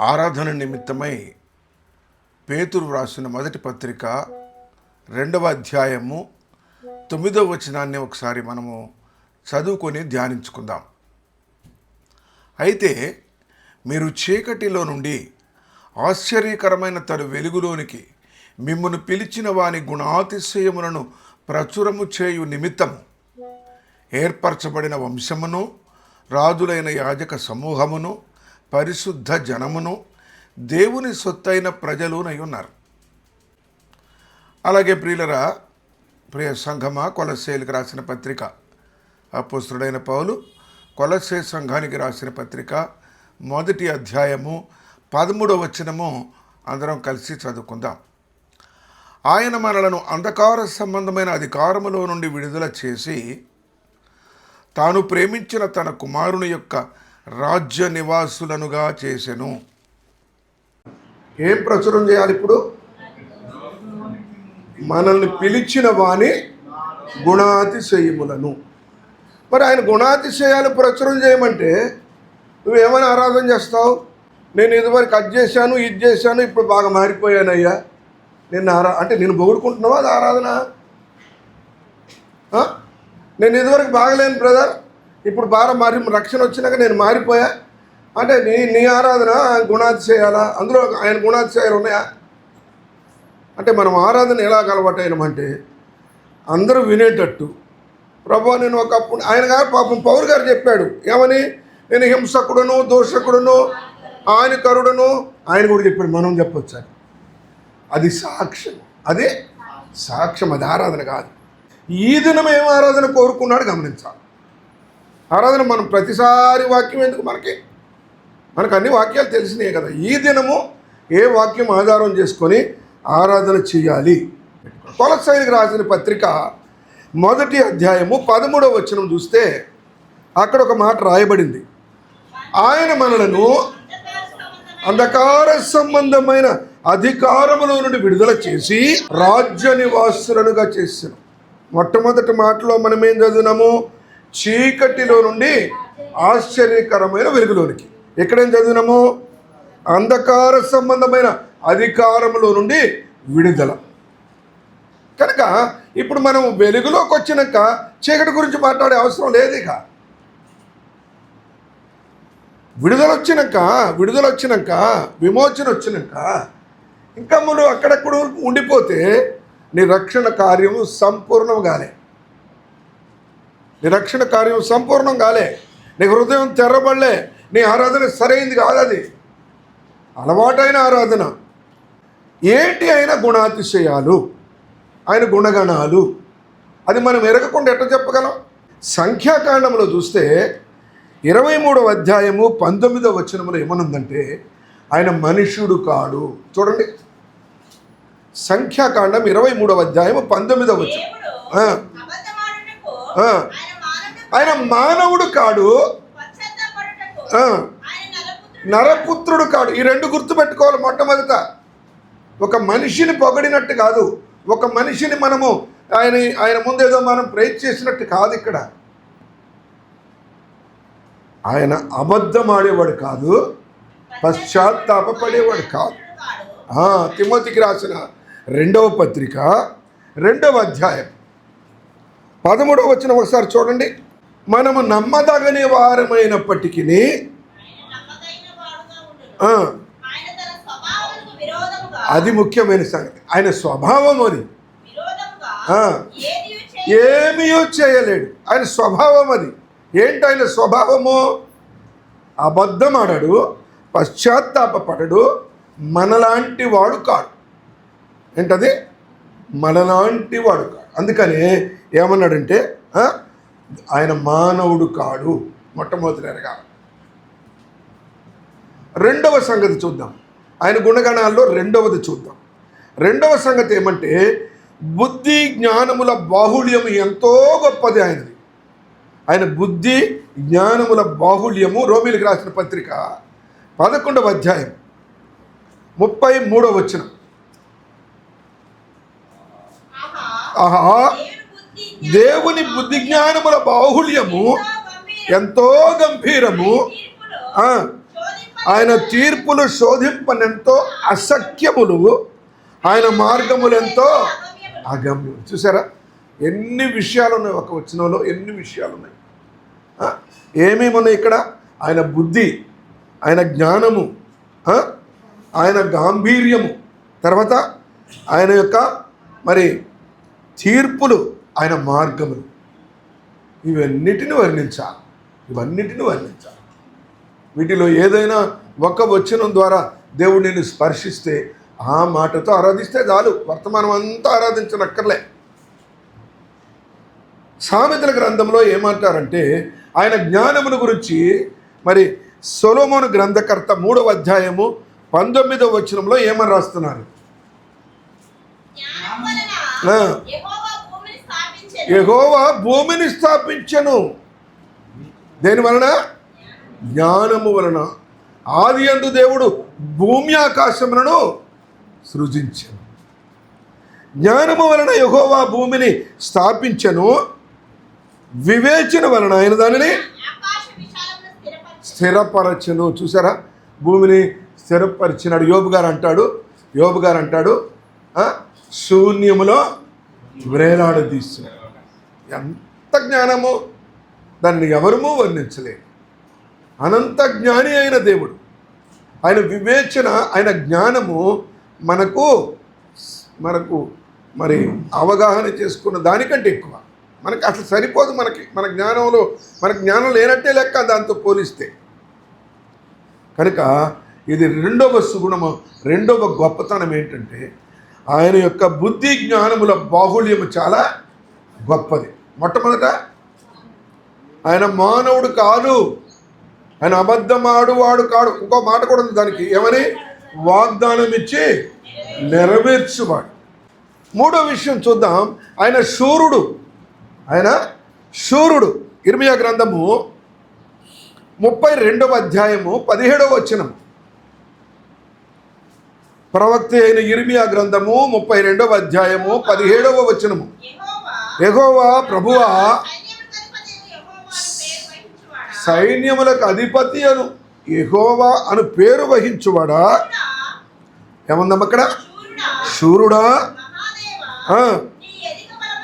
ఆరాధన నిమిత్తమై పేతురు వ్రాసిన మొదటి పత్రిక రెండవ అధ్యాయము తొమ్మిదవ వచనాన్ని ఒకసారి మనము చదువుకొని ధ్యానించుకుందాం. అయితే మీరు చీకటిలో నుండి ఆశ్చర్యకరమైన తన వెలుగులోనికి మిమ్మను పిలిచిన వాని గుణాతిశయములను ప్రచురము చేయు నిమిత్తము ఏర్పరచబడిన వంశమును రాజులైన యాజక సమూహమును పరిశుద్ధ జనమును దేవుని సొత్తైన ప్రజలునై ఉన్నారు. అలాగే ప్రియులరా ప్రియ సంఘమా కొలసేలికి రాసిన పత్రిక అపుస్తుడైన పౌలు కొలసే సంఘానికి రాసిన పత్రిక మొదటి అధ్యాయము పదమూడవ వచనము అందరం కలిసి చదువుకుందాం. ఆయన మనలను అంధకార సంబంధమైన అధికారములో నుండి విడుదల చేసి తాను ప్రేమించిన తన కుమారుని యొక్క రాజ్య నివాసులనుగా చేసెను. ఏం ప్రచురం చేయాలి ఇప్పుడు? మనల్ని పిలిచిన వాణి గుణాతిశయములను. మరి ఆయన గుణాతిశయాలు ప్రచురం చేయమంటే నువ్వేమైనా ఆరాధన చేస్తావు? నేను ఇదివరకు అది చేశాను ఇది చేశాను ఇప్పుడు బాగా మారిపోయానయ్యా. నిన్ను ఆరా అంటే నేను పొగుడుకుంటున్నావా అది ఆరాధన? నేను ఇదివరకు బాగలేను బ్రదర్. ఇప్పుడు బాగా మారి రక్షణ వచ్చినాక నేను మారిపోయా. అంటే నీ నీ ఆరాధన గుణాది గుణాతిశయాలా అందులో ఆయన గుణాతిశయాలు ఉన్నాయా? అంటే మనం ఆరాధన ఎలా అలవాటైనామంటే అందరూ వినేటట్టు. ప్రభు నేను ఒకప్పుడు ఆయన గారు పాపం పౌరు గారు చెప్పాడు ఏమని? నేను హింసకుడును దోషకుడును హానికరుడును ఆయన కూడా చెప్పాడు మనం చెప్పొచ్చు? అది. అది సాక్ష్యం. అదే సాక్ష్యం అది ఆరాధన కాదు. ఈ దినం ఏం ఆరాధన కోరుకున్నాడు గమనించాలి. ఆరాధన మనం ప్రతిసారి వాక్యం ఎందుకు మనకి? మనకు అన్ని వాక్యాలు తెలిసినాయి కదా. ఈ దినము ఏ వాక్యం ఆధారం చేసుకొని ఆరాధన చేయాలి? కొలసైనికి రాసిన పత్రిక మొదటి అధ్యాయము పదమూడవ వచనం చూస్తే అక్కడ ఒక మాట రాయబడింది. ఆయన మనలను అంధకార సంబంధమైన అధికారములో నుండి విడుదల చేసి రాజ్య నివాసులనుగా చేసిన మొట్టమొదటి మాటలో మనం ఏం చదివినాము? చీకటిలో నుండి ఆశ్చర్యకరమైన వెలుగులోనికి. ఎక్కడేం చదివినాము? అంధకార సంబంధమైన అధికారములో నుండి విడుదల. కనుక ఇప్పుడు మనం వెలుగులోకి వచ్చినాక చీకటి గురించి మాట్లాడే అవసరం లేదు ఇక విడుదల వచ్చినాక విడుదల వచ్చినాక విమోచన వచ్చినాక ఇంకా మనం అక్కడక్కడ ఉండిపోతే నీ రక్షణ కార్యము సంపూర్ణం కాలే. నీ రక్షణ కార్యం సంపూర్ణం కాలే. నీ హృదయం తెరబడలే. నీ ఆరాధన సరైంది కాదు అది అలవాటైన ఆరాధన. ఏంటి అయిన గుణాతిశయాలు? ఆయన గుణగణాలు. అది మనం ఎరగకుండా ఎట్లా చెప్పగలం? సంఖ్యాకాండంలో చూస్తే ఇరవై మూడవ అధ్యాయము పంతొమ్మిదవ వచనంలో ఏమనుందంటే ఆయన మనుష్యుడు కాడు. చూడండి. సంఖ్యాకాండం ఇరవై మూడవ అధ్యాయము పంతొమ్మిదవ వచనం. ఆయన మానవుడు కాడు. నరపుత్రుడు కాడు. ఈ రెండు గుర్తుపెట్టుకోవాలి మొట్టమొదట. ఒక మనిషిని పొగడినట్టు కాదు. ఒక మనిషిని మనము ఆయన ఆయన ముందేదో మనం ప్రేజ్ చేసినట్టు కాదు ఇక్కడ. ఆయన అబద్ధం ఆడేవాడు కాదు. పశ్చాత్తాపపడేవాడు కాదు. తిమోతికి రాసిన రెండవ పత్రిక రెండవ అధ్యాయం. పదమూడవ వచ్చిన ఒకసారి చూడండి. మనము నమ్మదగని వారమైనప్పటికీ అది ముఖ్యమైన సంగతి. ఆయన స్వభావం అది. ఏమీ చేయలేడు. ఆయన స్వభావం అది. ఏంటి ఆయన స్వభావము? అబద్ధం ఆడాడు పశ్చాత్తాపడడు మనలాంటి వాడు కాడు. ఏంటది? మనలాంటి వాడు కాడు. అందుకని ఏమన్నాడంటే ఆయన మానవుడు కాడు మొట్టమొదటి ఎరగాలి రెండవ సంగతి చూద్దాం. ఆయన గుణగణాల్లో రెండవది చూద్దాం. రెండవ సంగతి ఏమంటే బుద్ధి జ్ఞానముల బాహుళ్యం ఎంతో గొప్పది ఆయనది. ఆయన బుద్ధి జ్ఞానముల బాహుళ్యము రోమిలికి రాసిన పత్రిక పదకొండవ అధ్యాయం ముప్పై మూడవ వచ్చిన ఆహా. దేవుని బుద్ధి జ్ఞానముల బాహుళ్యము ఎంతో గంభీరము. ఆయన తీర్పులు శోధింపనెంతో అసఖ్యములు. ఆయన మార్గములెంతో అగమ్యం చూసారా? ఎన్ని విషయాలు ఉన్నాయి ఒక వచ్చినలో ఎన్ని విషయాలు ఉన్నాయి ఏమేమి ఉన్నాయి ఇక్కడ? ఆయన బుద్ధి ఆయన జ్ఞానము ఆయన గాంభీర్యము. తర్వాత ఆయన యొక్క మరి తీర్పులు ఆయన మార్గములు. ఇవన్నిటిని వర్ణించాలి. ఇవన్నిటిని వర్ణించాలి. వీటిలో ఏదైనా ఒక వచనం ద్వారా దేవుడు నిన్ను స్పర్శిస్తే ఆ మాటతో ఆరాధిస్తే చాలు. వర్తమానం అంతా ఆరాధించనక్కర్లే. సామెతల గ్రంథంలో ఏమంటారంటే ఆయన జ్ఞానమును గురించి మరి సొలోమోను గ్రంథకర్త మూడవ అధ్యాయము పంతొమ్మిదవ వచనంలో ఏమని రాస్తున్నారు జ్ఞానం వలన ఆ. యెహోవా భూమిని స్థాపించెను. యహోవా భూమిని స్థాపించను. దేని వలన? జ్ఞానము వలన. ఆది అందు దేవుడు భూమి ఆకాశములను సృజించను. జ్ఞానము వలన యహోవా భూమిని స్థాపించను. వివేచన వలన ఆయన దానిని స్థిరపరచను. చూసారా భూమిని స్థిరపరిచినాడు. యోబు గారు అంటాడు. యోబు గారు అంటాడు శూన్యములో వ్రేలాడదీస్తున్నాడు ఎంత జ్ఞానము దాన్ని ఎవరూ వర్ణించలేదు అనంత జ్ఞాని అయిన దేవుడు. ఆయన వివేచన ఆయన జ్ఞానము మనకు మనకు మరి అవగాహన చేసుకున్న దానికంటే ఎక్కువ. మనకి అసలు సరిపోదు మనకి మన జ్ఞానంలో మన జ్ఞానం లేనట్టే లెక్క దాంతో పోలిస్తే. కనుక ఇది రెండవ సుగుణము రెండవ గొప్పతనం ఏంటంటే ఆయన యొక్క బుద్ధి జ్ఞానముల బాహుళ్యము చాలా గొప్పది. మొట్టమొదట ఆయన మానవుడు కాదు. ఆయన అబద్ధమాడువాడు కాడు. ఇంకో మాట కూడా ఉంది దానికి. ఏమని? వాగ్దానం ఇచ్చి నెరవేర్చువాడు. మూడో విషయం చూద్దాం. ఆయన శూరుడు. ఆయన శూరుడు. ఇర్మియా గ్రంథము ముప్పై రెండవ అధ్యాయము పదిహేడవ వచనం ప్రవక్త అయిన ఇర్మియా గ్రంథము ముప్పై రెండవ అధ్యాయము పదిహేడవ వచనము. ఎగోవా ప్రభువా సైన్యములకు అధిపతి అని పేరు అను యెహోవా అను వహించువాడా. పేరు వహించువాడా? ఏమందమ్మ అక్కడ? శూరుడా,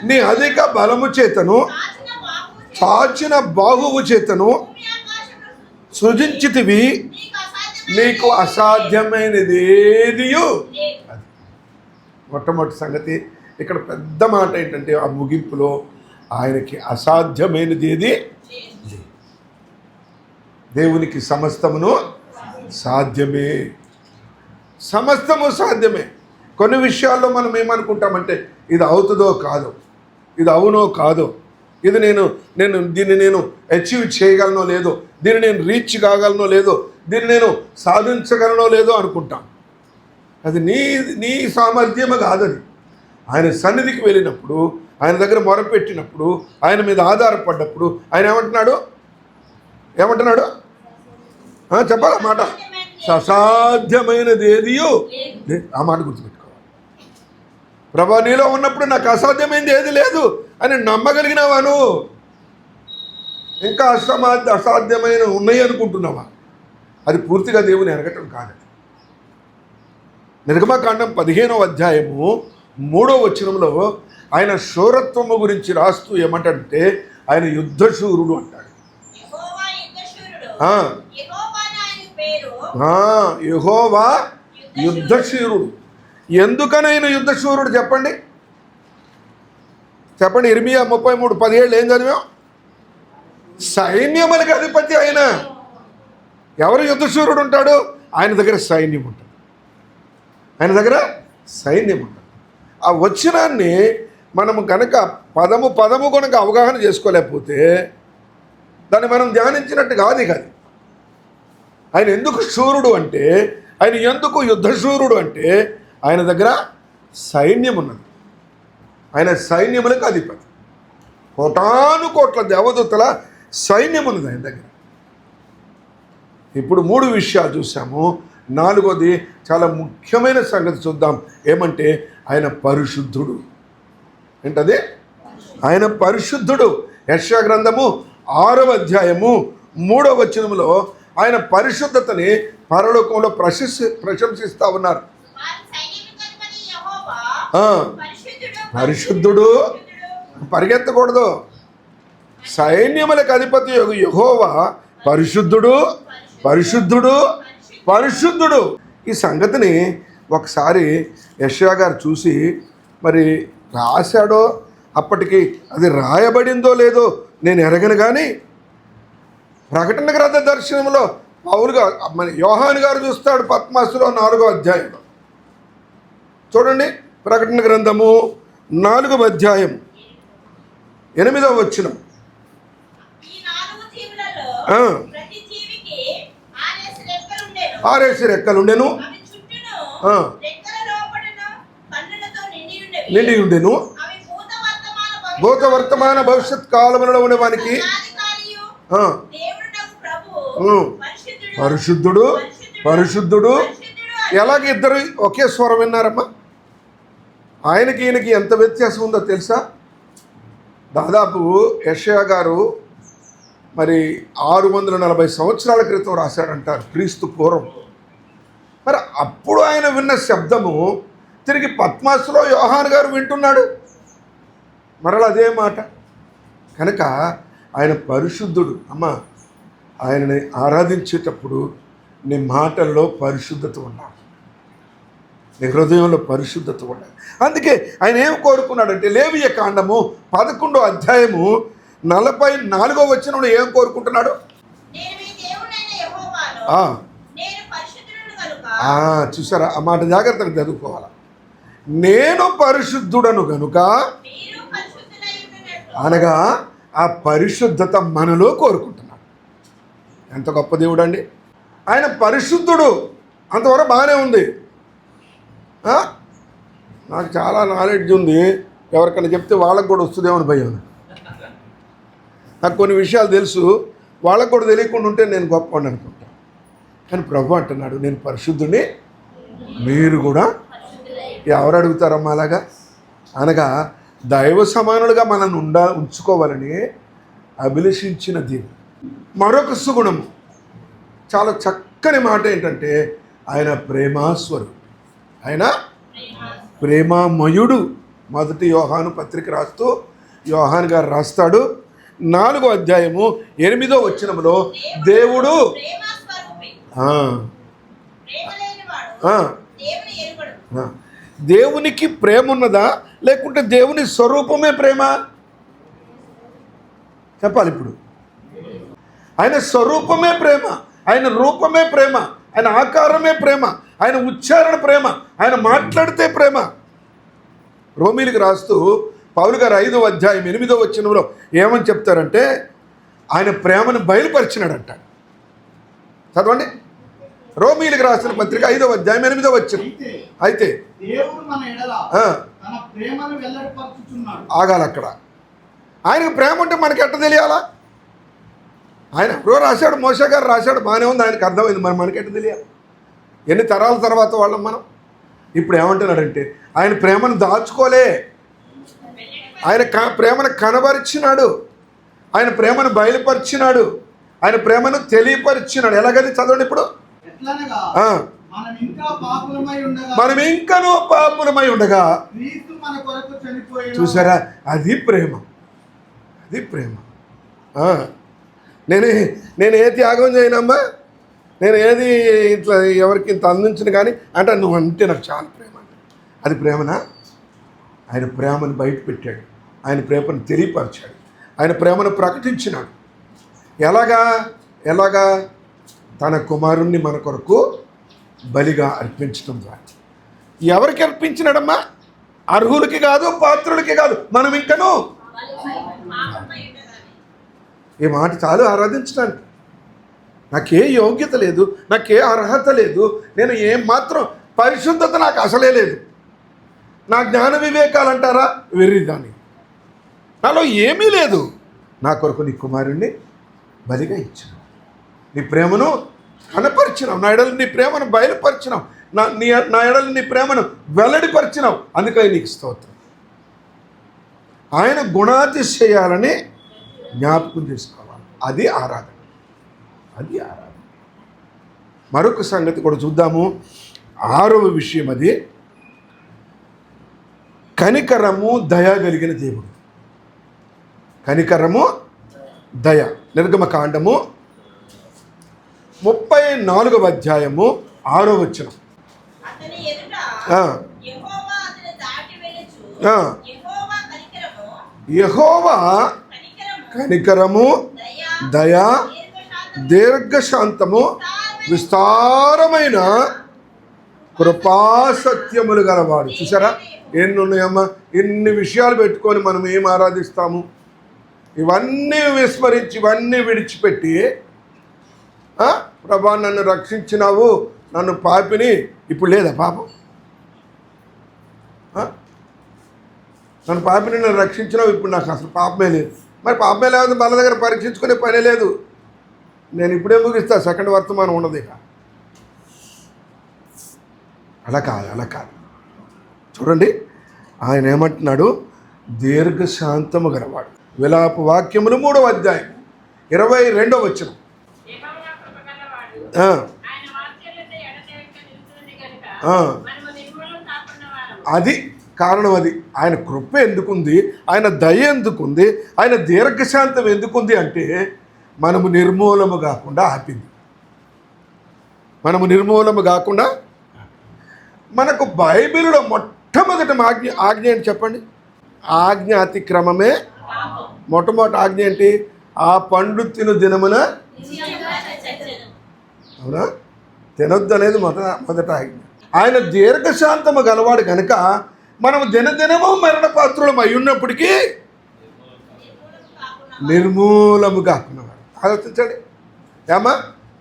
నీ అధిక బలము చేతను చాచిన బాహువు చేతను సృజించితివి నీకు అసాధ్యమైనది ఏదియు మొట్టమొదటి సంగతి ఇక్కడ పెద్ద మాట ఏంటంటే ఆ ముగింపులో ఆయనకి అసాధ్యమైనది ఏది. దేవునికి సమస్తమును సాధ్యమే. సమస్తము సాధ్యమే. కొన్ని విషయాల్లో మనం ఏమనుకుంటామంటే ఇది అవుతుందో కాదో ఇది అవునో కాదో ఇది నేను నేను దీన్ని నేను అచీవ్ చేయగలనో లేదో దీన్ని నేను రీచ్ కాగలనో లేదో దీన్ని నేను సాధించగలనో లేదో అనుకుంటాం. అది నీ నీ సామర్థ్యము కాదది. ఆయన సన్నిధికి వెళ్ళినప్పుడు ఆయన దగ్గర మొరపెట్టినప్పుడు ఆయన మీద ఆధారపడ్డప్పుడు ఆయన ఏమంటున్నాడు? ఏమంటున్నాడు? ఆ, మాట? అసాధ్యమైనది ఏదియో ఆ మాట గుర్తుపెట్టుకోవాలి. ప్రభా నీలో ఉన్నప్పుడు నాకు అసాధ్యమైనది ఏది లేదు అని నమ్మగలిగినావా నువ్వు ఇంకా అసమాధ్య అసాధ్యమైన ఉన్నాయి అనుకుంటున్నావా? అది పూర్తిగా దేవుని ఎరగటం కాదు. నిర్గమకాండం పదిహేనవ అధ్యాయము మూడో వచనంలో ఆయన శూరత్వము గురించి రాస్తూ ఏమంటాడంటే ఆయన యుద్ధశూరుడు అంటాడు. యెహోవా యుద్ధశూరుడు. ఎందుకనైనా యుద్ధశూరుడు చెప్పండి? చెప్పండి ఇర్మియా ముప్పై మూడు పదిహేళ్ళు ఏం చదివాం? సైన్యములకు అధిపతి ఆయన. ఎవరు యుద్ధశూరుడు ఉంటాడు? ఆయన దగ్గర సైన్యం ఉంటుంది. ఆయన దగ్గర సైన్యం ఉంటుంది. ఆ వచనాన్ని మనము కనుక పదము పదము కనుక అవగాహన చేసుకోలేకపోతే దాన్ని మనం ధ్యానించినట్టు కాదు కాదు ఆయన ఎందుకు శూరుడు అంటే ఆయన ఎందుకు యుద్ధశూరుడు అంటే ఆయన దగ్గర సైన్యం ఉన్నది. ఆయన సైన్యములకు అధిపతి. కోటాను కోట్ల దేవదూతల సైన్యం ఉన్నది ఆయన దగ్గర. ఇప్పుడు మూడు విషయాలు చూసాము. నాలుగోది చాలా ముఖ్యమైన సంగతి చూద్దాం. ఏమంటే ఆయన పరిశుద్ధుడు. ఏంటది? ఆయన పరిశుద్ధుడు. యశా గ్రంథము ఆరవ అధ్యాయము మూడవ వచనములో ఆయన పరిశుద్ధతని పరలోకంలో ప్రశంసి ప్రశంసిస్తూ ఉన్నారు. పరిశుద్ధుడు. పరిగెత్తకూడదు. సైన్యములకు అధిపతి యొక్క పరిశుద్ధుడు పరిశుద్ధుడు. పరిశుద్ధుడు. ఈ సంగతిని ఒకసారి యశ్యా గారు చూసి మరి రాశాడో? అప్పటికి అది రాయబడిందో లేదో నేను ఎరగను కానీ ప్రకటన గ్రంథ దర్శనంలో పౌరుగా మన యోహాన్ గారు చూస్తాడు పద్మాసులో నాలుగో అధ్యాయంలో చూడండి ప్రకటన గ్రంథము నాలుగవ అధ్యాయం ఎనిమిదవ వచ్చినం ఈ నాలుగు జీవులలో ఆ. ప్రతి జీవికి ఆరేసి రెక్కలు ఉండేను ఆరేసి రెక్కలుండెను. నిండి ఉండెను. భూత వర్తమాన భవిష్యత్. కాలములలో ఉండేవానికి. పరిశుద్ధుడు. పరిశుద్ధుడు. ఎలాగ ఇద్దరు ఒకే స్వరం విన్నారమ్మా? ఆయనకి ఈయనకి ఎంత వ్యత్యాసం ఉందో తెలుసా? దాదాపు యషయా గారు మరి ఆరు వందల నలభై సంవత్సరాల క్రితం రాశాడంటారు క్రీస్తు పూర్వం. మరి అప్పుడు ఆయన విన్న శబ్దము తిరిగి పద్మాసులో యోహాన్ గారు వింటున్నాడు. మరలా అదే మాట. కనుక ఆయన పరిశుద్ధుడు. అమ్మ ఆయనని ఆరాధించేటప్పుడు నీ మాటల్లో పరిశుద్ధత ఉండాలి. నీ హృదయంలో పరిశుద్ధత ఉండాలి. అందుకే ఆయన ఏం కోరుకున్నాడంటే లేవియ కాండము పదకొండో అధ్యాయము నలభై నాలుగో వచ్చిన ఏం కోరుకుంటున్నాడు? చూసారా? ఆ మాట జాగ్రత్తగా చదువుకోవాలి. నేను పరిశుద్ధుడను గనుక అనగా ఆ పరిశుద్ధత మనలో కోరుకుంటున్నాడు. ఎంత గొప్ప దేవుడు అండి ఆయన పరిశుద్ధుడు. అంతవరకు బాగానే ఉంది? నాకు చాలా నాలెడ్జ్ ఉంది. ఎవరికైనా చెప్తే వాళ్ళకు కూడా వస్తుందేమని భయం. నాకు కొన్ని విషయాలు తెలుసు. వాళ్ళకు కూడా తెలియకుండా ఉంటే నేను గొప్పవాడిని అనుకుంటాను కానీ ప్రభు అంటున్నాడు నేను పరిశుద్ధుని మీరు కూడా ఎవరు అడుగుతారమ్మా అలాగా? అనగా దైవ సమానులుగా మనల్ని ఉండ ఉంచుకోవాలని అభిలషించిన దేవుడు. మరొక సుగుణము. చాలా చక్కని మాట ఏంటంటే ఆయన ప్రేమాస్వరు ఆయన ప్రేమామయుడు. మొదటి యోహాను పత్రిక రాస్తూ యోహాన్ గారు రాస్తాడు. నాలుగో అధ్యాయము ఎనిమిదో వచ్చినములో దేవుడు. దేవునికి ప్రేమ ఉన్నదా? లేకుంటే దేవుని స్వరూపమే ప్రేమ? చెప్పాలి ఇప్పుడు. ఆయన స్వరూపమే ప్రేమ ఆయన రూపమే ప్రేమ ఆయన ఆకారమే ప్రేమ ఆయన ఉచ్చారణ ప్రేమ ఆయన మాట్లాడితే ప్రేమ. రోమిలికి రాస్తూ పౌలు గారు ఐదో అధ్యాయం ఎనిమిదో వచ్చినంలో ఏమని చెప్తారంటే ఆయన ప్రేమను బయలుపరిచినాడంట. చదవండి. రోమిలికి రాసిన పత్రిక ఐదో అధ్యాయం ఎనిమిదో వచ్చిన అయితే ఆగాలి అక్కడ. ఆయనకు ప్రేమ ఉంటే మనకి ఎట్ట తెలియాలా? ఆయన ఎవరో రాశాడు మోస గారు రాశాడు బాగానే ఉంది ఆయనకు అర్థమైంది మరి మనకి ఎట్ట తెలియాలి? ఎన్ని తరాల తర్వాత వాళ్ళం మనం? ఇప్పుడు ఏమంటున్నాడంటే ఆయన ప్రేమను దాచుకోలే. ఆయన క ప్రేమను కనబరిచినాడు. ఆయన ప్రేమను బయలుపరిచినాడు. ఆయన ప్రేమను తెలియపరిచినాడు. ఎలాగని చదవండి ఇప్పుడు? మనం ఇంకా పాపులమై ఉండగా మనం ఇంకనూ పాపులమై ఉండగా చూసారా? అది ప్రేమ. అది ప్రేమ. నేనే నేను ఏ త్యాగం చేయనమ్మా? నేను ఏది ఇట్లా ఎవరికి ఇంత అందించను కానీ అంటే నువ్వు అంటే నాకు చాలా ప్రేమ. అది ప్రేమనా? ఆయన ప్రేమను బయట పెట్టాడు ఆయన ప్రేమను తెలియపరిచాడు. ఆయన ప్రేమను ప్రకటించినాడు. ఎలాగా? ఎలాగా? తన కుమారుణ్ణి మన కొరకు బలిగా అర్పించడం ద్వారా. ఎవరికి అర్పించినాడమ్మా? అర్హులకి కాదు పాత్రులకి కాదు మనం ఇంకను. ఈ మాట చాలు ఆరాధించడానికి. నాకే యోగ్యత లేదు నాకే అర్హత లేదు నేను ఏం మాత్రం పరిశుద్ధత నాకు అసలే లేదు. నా జ్ఞాన వివేకాలు అంటారా? వెర్రిదాన్ని నాలో ఏమీ లేదు. నా కొరకు నీ కుమారుణ్ణి బలిగా ఇచ్చాను. నీ ప్రేమను కనపరిచినావు. నా ఎడలు నీ ప్రేమను బయలుపరిచినావు. నా నీ నా ఎడలు నీ ప్రేమను వెల్లడిపరిచినావు. అందుకని నీకు స్తోత్రం. ఆయన గుణాతిశయాలని జ్ఞాపకం చేసుకోవాలి. అది ఆరాధన. అది ఆరాధన. మరొక సంగతి కూడా చూద్దాము. ఆరవ విషయం అది. కనికరము దయ కలిగిన దేవుడు. కనికరము దయ. నిర్గమకాండము ముప్పై నాలుగవ అధ్యాయము ఆరో వచనం. ఆ, యెహోవా కనికరము దయ దీర్ఘశాంతము విస్తారమైన కృపా సత్యములు గలవాడు. చూసారా ఎన్ని ఉన్నాయమ్మా? ఎన్ని విషయాలు పెట్టుకొని మనం ఏం ఆరాధిస్తాము? ఇవన్నీ విస్మరించి ఇవన్నీ విడిచిపెట్టి ప్రభా నన్ను రక్షించినావు నన్ను పాపిని ఇప్పుడు లేదా పాపం? నన్ను పాపిని నన్ను రక్షించినావు ఇప్పుడు నాకు అసలు పాపమే లేదు. మరి పాపమే లేదు మన దగ్గర పరీక్షించుకునే పనే లేదు. నేను ఇప్పుడే ముగిస్తా సెకండ్ వర్తమానం ఉండదు ఇక. అలా కాదు అలా కాదు. చూడండి ఆయన ఏమంటున్నాడు? దీర్ఘశాంతము గలవాడు. విలాప వాక్యములు మూడవ అధ్యాయం ఇరవై రెండవ వచ్చిన అది కారణం అది. ఆయన కృప ఎందుకుంది? ఆయన దయ ఎందుకుంది? ఆయన దీర్ఘశాంతం ఎందుకుంది అంటే మనము నిర్మూలము కాకుండా ఆపింది. మనము నిర్మూలము కాకుండా మనకు బైబిల్లో మొట్టమొదటి ఆజ్ఞ ఆజ్ఞ అని చెప్పండి? ఆజ్ఞ అతిక్రమమే మొట్టమొదటి ఆజ్ఞ ఏంటి? ఆ పండు తిను దినమున అవునా? తినొద్దు అనేది మొదట మొదట ఆజ్ఞ. ఆయన దీర్ఘశాంతము గలవాడు కనుక మనం దినదినము మరణ పాత్రులం అయి ఉన్నప్పటికీ నిర్మూలము కాకున్నవాడు. ఆలోచించండి. ఏమా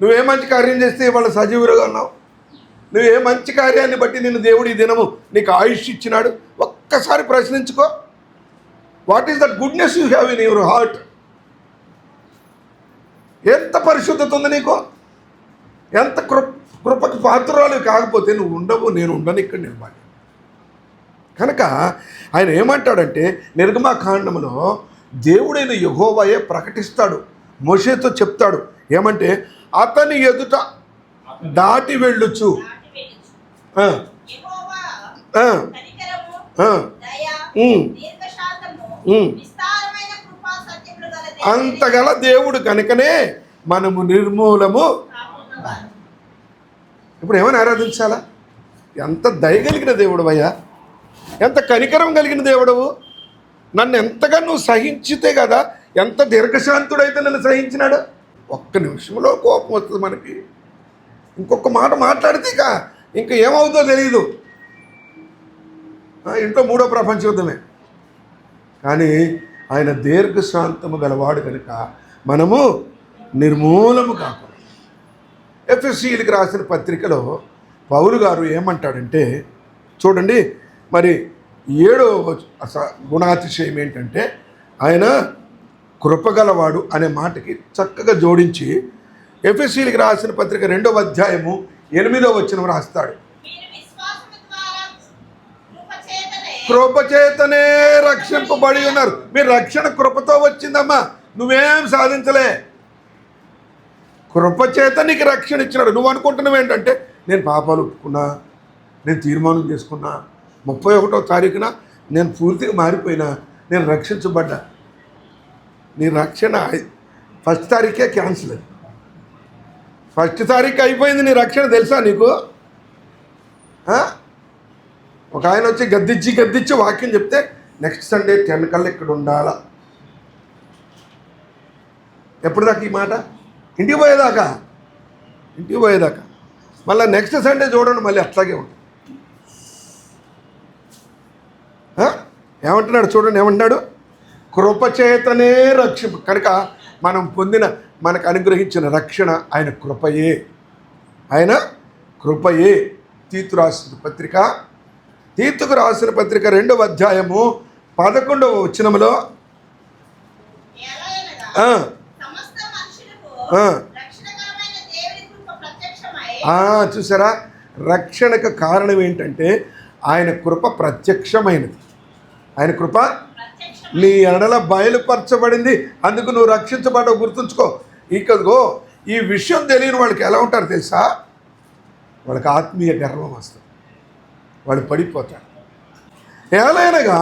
నువ్వే మంచి కార్యం చేస్తే ఇవాళ సజీవులుగా ఉన్నావు? నువ్వే మంచి కార్యాన్ని బట్టి నిన్ను దేవుడు ఈ దినము నీకు ఆయుష్ ఇచ్చినాడు? ఒక్కసారి ప్రశ్నించుకో. What is that goodness you have in your heart ఎంత పరిశుద్ధత ఉంది నీకు? ఎంత కృప కృపకు పాత్రురాలు కాకపోతే నువ్వు ఉండవు నేను ఉండను ఇక్కడ నిలబడి కనుక ఆయన ఏమంటాడంటే నిర్గమాకాండములో దేవుడైన యహోవయే ప్రకటిస్తాడు. మోషేతో చెప్తాడు. ఏమంటే అతని ఎదుట దాటి వెళ్ళొచ్చు. ఆ, అంతగల దేవుడు కనుకనే మనము నిర్మూలము. ఇప్పుడు ఏమైనా ఆరాధించాలా? ఎంత దయగలిగిన దేవుడు అయ్యా. ఎంత కనికరం కలిగిన దేవుడవు. నన్ను ఎంతగా నువ్వు సహించితే కదా ఎంత దీర్ఘశాంతుడైతే నన్ను సహించినాడు. ఒక్క నిమిషంలో కోపం వస్తుంది మనకి. ఇంకొక మాట మాట్లాడితే ఇక ఇంకా ఏమవుతుందో తెలియదు ఇంట్లో మూడో ప్రపంచ యుద్ధమే. కానీ ఆయన దీర్ఘశాంతము గలవాడు కనుక మనము నిర్మూలము కాకుండా ఎఫ్ఎస్సీలకు రాసిన పత్రికలో పౌలు గారు ఏమంటాడంటే చూడండి మరి ఏడో గుణాతిశయం ఏంటంటే ఆయన కృపగలవాడు అనే మాటకి చక్కగా జోడించి ఎఫ్ఎస్సీలకు రాసిన పత్రిక రెండవ అధ్యాయము ఎనిమిదో వచ్చిన రాస్తాడు మీరు విశ్వాసము ద్వారా కృపచేతనే రక్షింపబడి ఉన్నారు మీరు రక్షణ కృపతో వచ్చిందమ్మా. నువ్వేం సాధించలే. కృపచేత నీకు రక్షణ ఇచ్చినాడు. నువ్వు అనుకుంటున్నావు ఏంటంటే నేను పాపాలు ఒప్పుకున్నా నేను తీర్మానం చేసుకున్నా ముప్పై ఒకటో తారీఖున నేను పూర్తిగా మారిపోయినా నేను రక్షించబడ్డా. నీ రక్షణ ఫస్ట్ తారీఖే క్యాన్సిల్ ఫస్ట్ తారీఖు అయిపోయింది నీ రక్షణ తెలుసా నీకు? ఆ? ఒక ఆయన వచ్చి గద్దిచ్చి గద్దిచ్చి వాక్యం చెప్తే నెక్స్ట్ సండే టెన్ కల్లా ఇక్కడ ఉండాలా? ఎప్పుడు దాకా ఈ మాట? ఇంటికి పోయేదాకా? ఇంటికి పోయేదాకా. మళ్ళీ నెక్స్ట్ సండే చూడండి మళ్ళీ అట్లాగే ఉంటుంది. ఏమంటున్నాడు చూడండి ఏమంటున్నాడు? కృపచేతనే రక్ష కనుక మనం పొందిన మనకు అనుగ్రహించిన రక్షణ ఆయన కృపయే. ఆయన కృపయే. తీతురాసిన పత్రిక తీతుకు రాసిన పత్రిక రెండవ అధ్యాయము పదకొండవ ఆ, చూసారా? రక్షణకు కారణం ఏంటంటే ఆయన కృప ప్రత్యక్షమైనది. ఆయన కృప నీ ఎడల బయలుపరచబడింది. అందుకు నువ్వు రక్షించబడవు గుర్తుంచుకో. ఇకగో ఈ విషయం తెలియని వాళ్ళకి ఎలా ఉంటారు తెలుసా? వాళ్ళకి ఆత్మీయ గర్వం వస్తుంది. వాళ్ళు పడిపోతారు. ఏలైనగా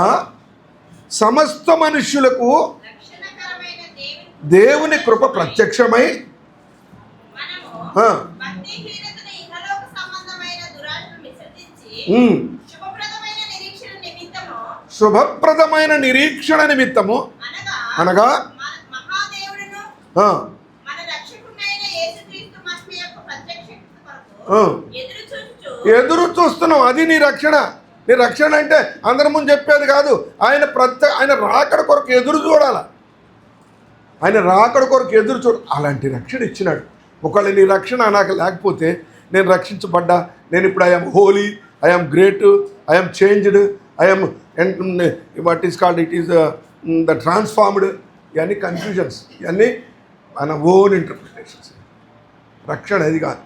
సమస్త మనుష్యులకు దేవుని కృప ప్రత్యక్షమై శుభప్రదమైన నిరీక్షణ నిమిత్తము అనగా అనగా మన ఎదురు చూస్తున్నాం అది నీ రక్షణ. నీ రక్షణ అంటే అందరి ముందు చెప్పేది కాదు ఆయన ప్రత్య ఆయన రాకడ కొరకు ఎదురు చూడాల? ఆయన రాకడ కొరకు ఎదురు చూడ అలాంటి రక్షణ ఇచ్చినాడు. ఒకవేళ నీ రక్షణ నాకు లేకపోతే నేను రక్షించబడ్డా? నేను ఇప్పుడు I'm holy I'm great I'm changed I'm what is called it is the transformed ఇవన్నీ కన్ఫ్యూజన్స్ ఇవన్నీ మన ఓన్ ఇంటర్ప్రిటేషన్స్ రక్షణ అది కాదు.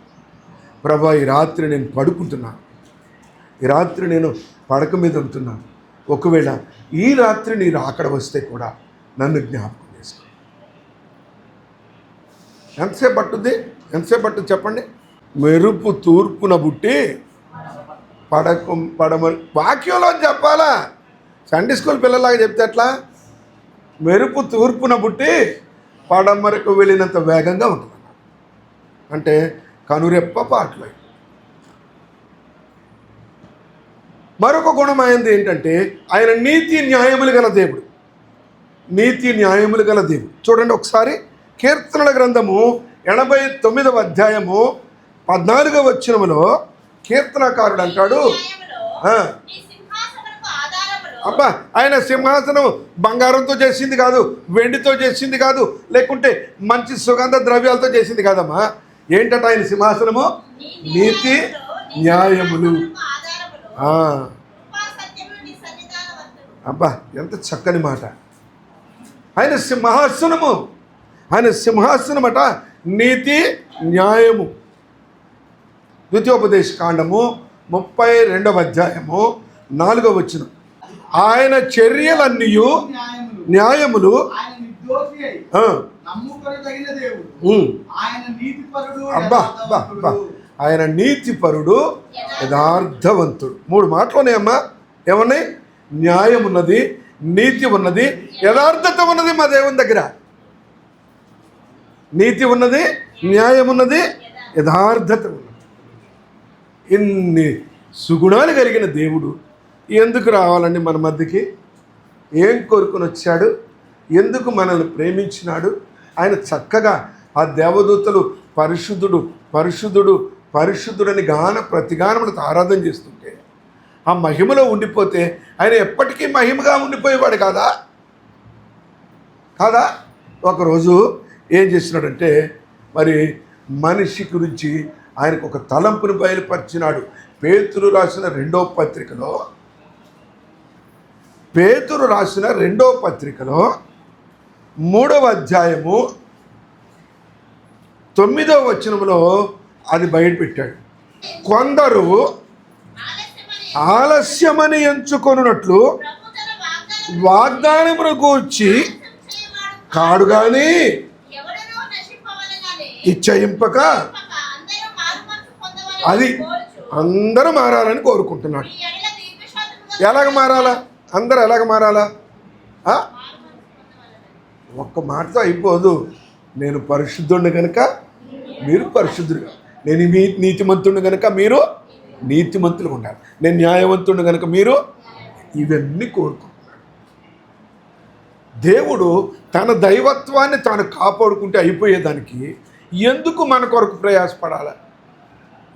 ప్రభా ఈ రాత్రి నేను పడుకుంటున్నాను ఈ రాత్రి నేను పడక మీద ఉంటున్నాను ఒకవేళ ఈ రాత్రి నీ అక్కడ వస్తే కూడా నన్ను జ్ఞాపకం చేసుకో. ఎంతసేపు పట్టుద్ది? ఎంతసేపు పట్టుద్ది చెప్పండి? మెరుపు తూర్పున బుట్టి పడక పడమ వాక్యంలో చెప్పాలా? సండే స్కూల్ పిల్లలాగా చెప్తే అట్లా మెరుపు తూర్పున బుట్టి పడమరకు వెళ్ళినంత వేగంగా ఉంటుంది అంటే కనురెప్ప పాటలు. మరొక గుణమైంది ఏంటంటే ఆయన నీతి న్యాయములు గల దేవుడు. నీతి న్యాయములు గల దేవుడు. చూడండి ఒకసారి కీర్తనల గ్రంథము ఎనభై తొమ్మిదవ అధ్యాయము పద్నాలుగవ వచ్చినములో కీర్తనకారుడు అంటాడు అబ్బా ఆయన సింహాసనం బంగారంతో చేసింది కాదు వెండితో చేసింది కాదు లేకుంటే మంచి సుగంధ ద్రవ్యాలతో చేసింది కాదమ్మా. ఏంటట ఆయన సింహాసనము? నీతి న్యాయములు. అబ్బా ఎంత చక్కని మాట. ఆయన సింహాసనము. ఆయన సింహాసనమట నీతి న్యాయము. ద్వితీయోపదేశ కాండము ముప్పై రెండవ అధ్యాయము నాలుగవ వచ్చిన ఆయన చర్యలన్నీ న్యాయములు. అబ్బా అబ్బా అబ్బా ఆయన నీతిపరుడు యథార్థవంతుడు. మూడు మాటలు ఉన్నాయమ్మా ఏమన్నాయి? న్యాయం ఉన్నది నీతి ఉన్నది యథార్థత ఉన్నది మా దేవుని దగ్గర. నీతి ఉన్నది న్యాయం ఉన్నది యథార్థత ఉన్నది. ఇన్ని సుగుణాలు కలిగిన దేవుడు ఎందుకు రావాలండి మన మధ్యకి? ఏం కోరుకుని వచ్చాడు? ఎందుకు మనల్ని ప్రేమించినాడు? ఆయన చక్కగా ఆ దేవదూతలు పరిశుద్ధుడు పరిశుద్ధుడు పరిశుద్ధుడని గాన ప్రతిగానములతో ఆరాధన చేస్తుంటే ఆ మహిమలో ఉండిపోతే ఆయన ఎప్పటికీ మహిమగా ఉండిపోయేవాడు కాదా? కాదా? ఒకరోజు ఏం చేసినాడంటే మరి మనిషి గురించి ఆయనకు ఒక తలంపును బయలుపరిచినాడు. పేతురు రాసిన రెండో పత్రికలో పేతురు రాసిన రెండో పత్రికలో మూడవ అధ్యాయము తొమ్మిదవ వచనంలో అది బయటపెట్టాడు కొందరు ఆలస్యమని ఎంచుకొనున్నట్లు వాగ్దానమును గూర్చి కాడు కానీ ఇచ్చయింపక అది అందరూ మారాలని కోరుకుంటున్నాడు. ఎలాగ మారాలా? అందరూ ఎలాగ మారాలా? ఒక్క మాటతో అయిపోదు. నేను పరిశుద్ధుడిని కనుక మీరు పరిశుద్ధుడుగా నేను మీ నీతిమంతుడిని కనుక మీరు నీతిమంతులు ఉండాలి. నేను న్యాయవంతుడిని కనుక మీరు ఇవన్నీ కోరుకుంటున్నాడు దేవుడు తన దైవత్వాన్ని తాను కాపాడుకుంటే అయిపోయేదానికి ఎందుకు మన కొరకు ప్రయాసపడాలా?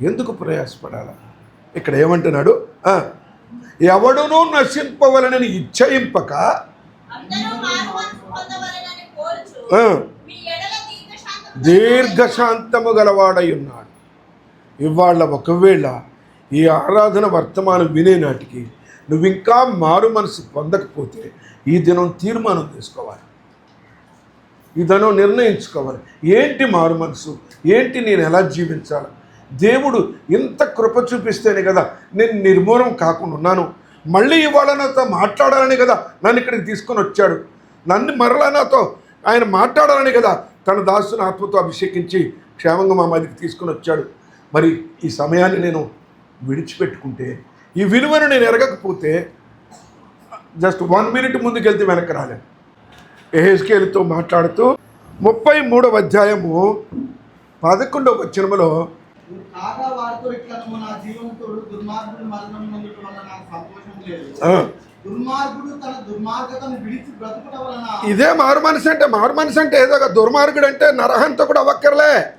ఎందుకు ప్రయాసపడాలా? ఇక్కడ ఏమంటున్నాడు? ఎవడునూ నశింపవలనని ఇచ్చయింపక దీర్ఘశాంతము గలవాడై ఉన్నాడు ఇవాళ ఒకవేళ ఈ ఆరాధన వర్తమానం వినే నాటికి నువ్వు ఇంకా మారు మనసు పొందకపోతే ఈ దినం తీర్మానం తీసుకోవాలి ఈ దినం నిర్ణయించుకోవాలి. ఏంటి మారు మనసు? ఏంటి నేను ఎలా జీవించాలి? దేవుడు ఇంత కృప చూపిస్తేనే కదా నేను నిర్మూలం కాకుండా ఉన్నాను. మళ్ళీ ఇవాళ నాతో మాట్లాడాలని కదా నన్ను ఇక్కడికి తీసుకొని వచ్చాడు. నన్ను మరలా నాతో ఆయన మాట్లాడాలని కదా తన దాసుని ఆత్మతో అభిషేకించి క్షేమంగా మా మధ్యకి తీసుకొని వచ్చాడు. మరి ఈ సమయాన్ని నేను విడిచిపెట్టుకుంటే ఈ విలువను నేను ఎరగకపోతే జస్ట్ వన్ మినిట్ ముందుకెళ్తే వెనక్కి రాలేను. ఎహెస్కేలుతో మాట్లాడుతూ ముప్పై మూడవ అధ్యాయము పదకొండవ వచనములో దుర్మార్గుడు తన దుర్మార్గతను విడిచి బ్రతుకుట వలన ఇదే మారు మనసు అంటే మారు మనసు అంటే ఏదో ఒక దుర్మార్గుడు అంటే నరహంతకుడు అవ్వక్కర్లే.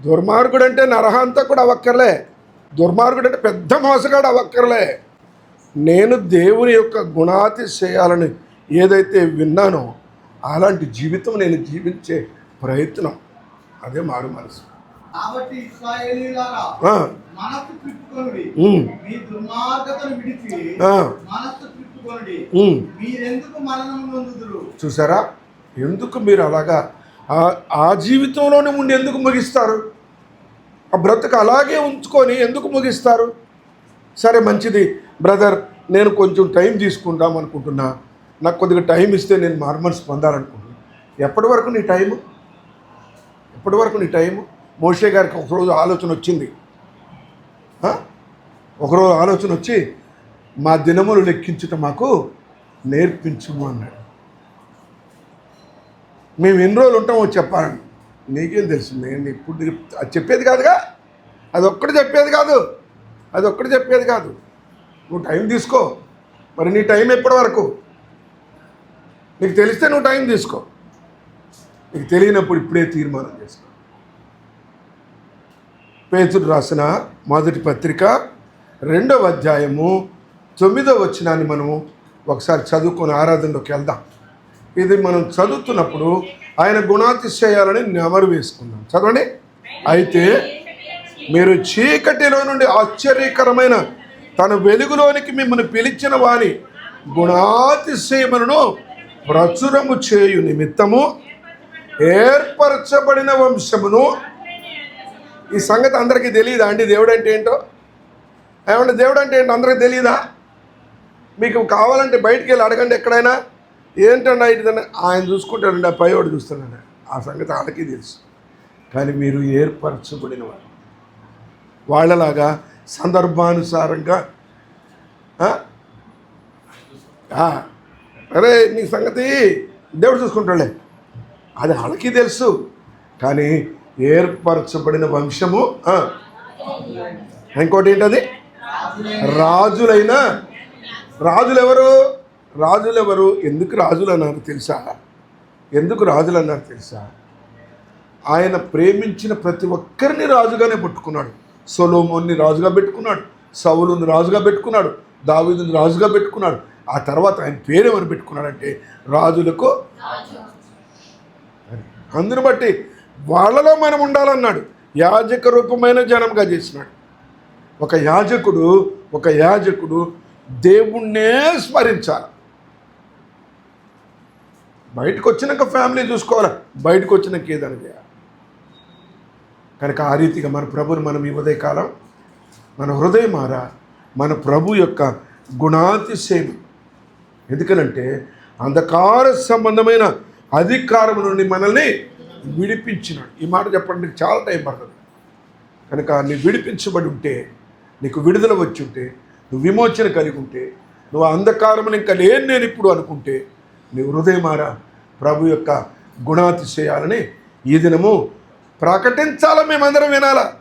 దుర్మార్గుడు అంటే నరహంతకుడు అవ్వక్కర్లే. దుర్మార్గుడు అంటే పెద్ద మోసగాడు అవ్వక్కర్లే. నేను దేవుని యొక్క గుణాతిశయాలని ఏదైతే విన్నానో అలాంటి జీవితం నేను జీవించే ప్రయత్నం. అదే మారు మనసు. కాబట్టి ఇస్రాయేలీలారా ఆ, మనస్సు తిప్పుకొనుడి ఉమ్, మీ దుర్మార్గతను విడిచి ఆ, మనస్సు తిప్పుకొనుడి ఉమ్. మీరెందుకు మరణం నొందుదురు? చూసారా? ఎందుకు మీరు అలాగా? ఆ- జీవితంలోనే ఉండి ఎందుకు ముగిస్తారు? ఆ బ్రతుకు అలాగే ఉంచుకొని ఎందుకు ముగిస్తారు? సరే మంచిది. బ్రదర్ నేను కొంచెం టైం తీసుకుందాం అనుకుంటున్నా. నాకు కొద్దిగా టైం ఇస్తే నేను మార్మల్స్ పొందాలనుకుంటున్నా ఎప్పటి వరకు నీ టైము? ఎప్పటి వరకు నీ టైము? మోషే గారికి ఒకరోజు ఆలోచన వచ్చింది. ఒకరోజు ఆలోచన వచ్చి మా దినములు లెక్కించుట మాకు నేర్పించుము అన్నాడు. మేము ఎన్ని రోజులు ఉంటామో చెప్పాలని. నీకేం తెలుసు నేను ఇప్పుడు అది చెప్పేది కాదుగా. అది ఒక్కటి చెప్పేది కాదు. అది ఒక్కటి చెప్పేది కాదు. నువ్వు టైం తీసుకో. మరి నీ టైం ఎప్పటి వరకు? నీకు తెలిస్తే నువ్వు టైం తీసుకో. నీకు తెలియనప్పుడు ఇప్పుడే తీర్మానం చేసుకో. పేతుడు రాసిన మొదటి పత్రిక రెండవ అధ్యాయము తొమ్మిదవ వచ్చినాన్ని మనము ఒకసారి చదువుకొని ఆరాధనలోకి వెళ్దాం. ఇది మనం చదువుతున్నప్పుడు ఆయన గుణాతిశయాలని నెమరు వేసుకుందాం. చదవండి. అయితే మీరు చీకటిలో నుండి ఆశ్చర్యకరమైన తన వెలుగులోనికి మిమ్మల్ని పిలిచిన వారి గుణాతిశయములను ప్రచురము చేయు నిమిత్తము ఏర్పరచబడిన వంశమును ఈ సంగతి అందరికీ తెలియదా అండి? దేవుడు అంటే ఏంటో? ఏమంటే దేవుడు అంటే ఏంటో అందరికీ తెలియదా మీకు కావాలంటే బయటికి వెళ్ళి అడగండి ఎక్కడైనా. ఏంటన్నా ఇదని ఆయన చూసుకుంటాడండి ఆ పైవాడు చూస్తున్నాడు ఆ సంగతి వాళ్ళకి తెలుసు. కానీ మీరు ఏర్పరచబడిన వారు వాళ్ళలాగా సందర్భానుసారంగా అరే నీ సంగతి దేవుడు చూసుకుంటాడులే. అది వాళ్ళకి తెలుసు. కానీ ఏర్పరచబడిన వంశము. ఇంకోటి ఏంటది రాజులైన రాజులు ఎవరు రాజులు ఎవరు ఎందుకు రాజులు అన్నారు తెలుసా? ఎందుకు రాజులు అన్నారు తెలుసా? ఆయన ప్రేమించిన ప్రతి ఒక్కరిని రాజుగానే పెట్టుకున్నాడు. సొలోమోన్ని రాజుగా పెట్టుకున్నాడు. సౌలుని రాజుగా పెట్టుకున్నాడు. దావీదుని రాజుగా పెట్టుకున్నాడు. ఆ తర్వాత ఆయన పేరేమని పెట్టుకున్నాడంటే రాజులకు అందును బట్టి వాళ్ళలో మనం ఉండాలన్నాడు. యాజక రూపమైన జనంగా చేసినాడు ఒక యాజకుడు ఒక యాజకుడు దేవుణ్ణే స్మరించాలి. బయటకు వచ్చినాక ఫ్యామిలీ చూసుకోవాలి? బయటకు వచ్చినాక ఏదైనా చేయాలి. కనుక ఆ రీతిగా మన ప్రభుని మనం ఈ ఉదయకాలం మన హృదయమార మన ప్రభు యొక్క గుణాతిశయం ఎందుకనంటే అంధకార సంబంధమైన అధికారం నుండి మనల్ని విడిపించినాడు. ఈ మాట చెప్పడానికి చాలా టైం పడుతుంది. కనుక నీ విడిపించబడి ఉంటే నీకు విడుదల వచ్చి ఉంటే నువ్వు విమోచన కలిగి ఉంటే నువ్వు అంధకారం ఇంకా లేని నేను ఇప్పుడు అనుకుంటే నీ హృదయమార ప్రభు యొక్క గుణాతిశయాలని ఈ దినము ప్రకటించాలా? మేమందరం వినాలా?